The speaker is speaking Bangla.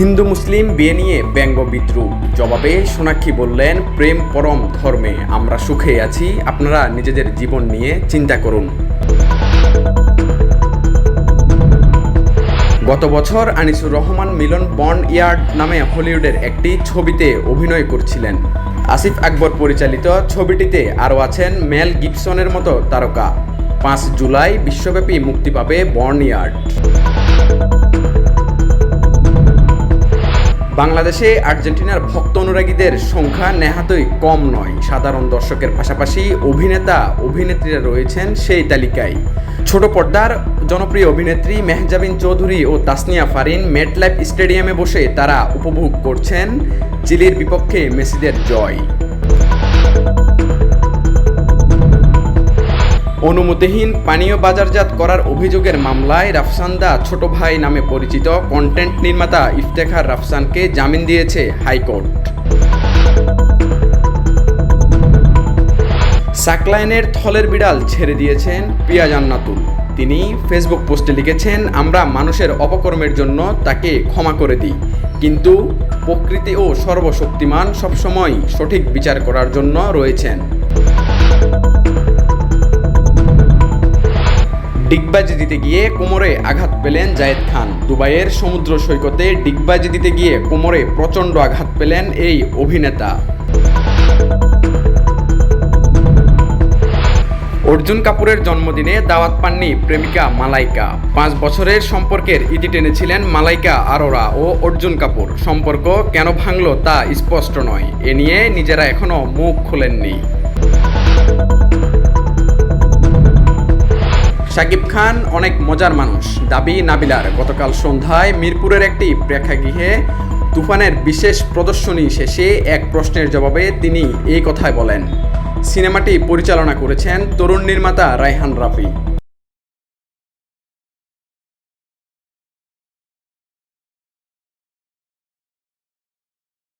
হিন্দু মুসলিম বিয়ে নিয়ে ব্যঙ্গ বিদ্রুপ। জবাবে সোনাক্ষী বললেন, প্রেম পরম ধর্মে, আমরা সুখে আছি, আপনারা নিজেদের জীবন নিয়ে চিন্তা করুন। গত বছর আনিসুর রহমান মিলন বন্ড ইয়ার্ড নামে হলিউডের একটি ছবিতে অভিনয় করছিলেন। আসিফ আকবর পরিচালিত ছবিটিতে আরও আছেন মেল গিবসনের মতো তারকা। পাঁচ জুলাই বিশ্বব্যাপী মুক্তি পাবে বর্ন ইয়ার্ড। বাংলাদেশে আর্জেন্টিনার ভক্ত অনুরাগীদের সংখ্যা নেহাতই কম নয়। সাধারণ দর্শকের পাশাপাশি অভিনেতা, অভিনেত্রীরা রয়েছেন সেই তালিকায়। ছোট পর্দার জনপ্রিয় অভিনেত্রী মেহজাবিন চৌধুরী ও তাসনিয়া ফারিন মেটলাইফ স্টেডিয়ামে বসে তারা উপভোগ করছেন। চিলির বিপক্ষে মেসিদের জয়। অনুমতিহীন পানীয় বাজারজাত করার অভিযোগের মামলায় রাফসান্দা ছোট ভাই নামে পরিচিত কন্টেন্ট নির্মাতা ইফতেখার রাফসানকে জামিন দিয়েছে হাইকোর্ট। সাকলাইনের থলের বিড়াল ছেড়ে দিয়েছেন পিয়া জান্নাতুল তিনি ফেসবুক পোস্টে লিখেছেন, আমরা মানুষের অপকর্মের জন্য তাকে ক্ষমা করে দিই, কিন্তু প্রকৃতি ও সর্বশক্তিমান সবসময় সঠিক বিচার করার জন্য রয়েছেন। ডিগবাজি দিতে গিয়ে কোমরে আঘাত পেলেন জায়েদ খান। দুবাইয়ের সমুদ্র সৈকতে ডিগবাজি দিতে গিয়ে কোমরে প্রচণ্ড আঘাত পেলেন এই অভিনেতা। অর্জুন কাপুরের জন্মদিনে দাওয়াত পাননি প্রেমিকা মালাইকা। পাঁচ বছরের সম্পর্কের ইতি টেনেছিলেন মালাইকা আরোরা ও অর্জুন কাপুর। সম্পর্ক কেন ভাঙল তা স্পষ্ট নয়। এ নিয়ে নিজেরা এখনও মুখ খোলেননি। শাকিব খান অনেক মজার মানুষ। দাবি নাবিলার, গতকাল সন্ধ্যায় মিরপুরের একটি প্রেক্ষাগৃহে তুফানের বিশেষ প্রদর্শনী শেষে এক প্রশ্নের জবাবে তিনি এই কথাই বলেন। সিনেমাটি পরিচালনা করেছেন তরুণ নির্মাতা রায়হান রাফি।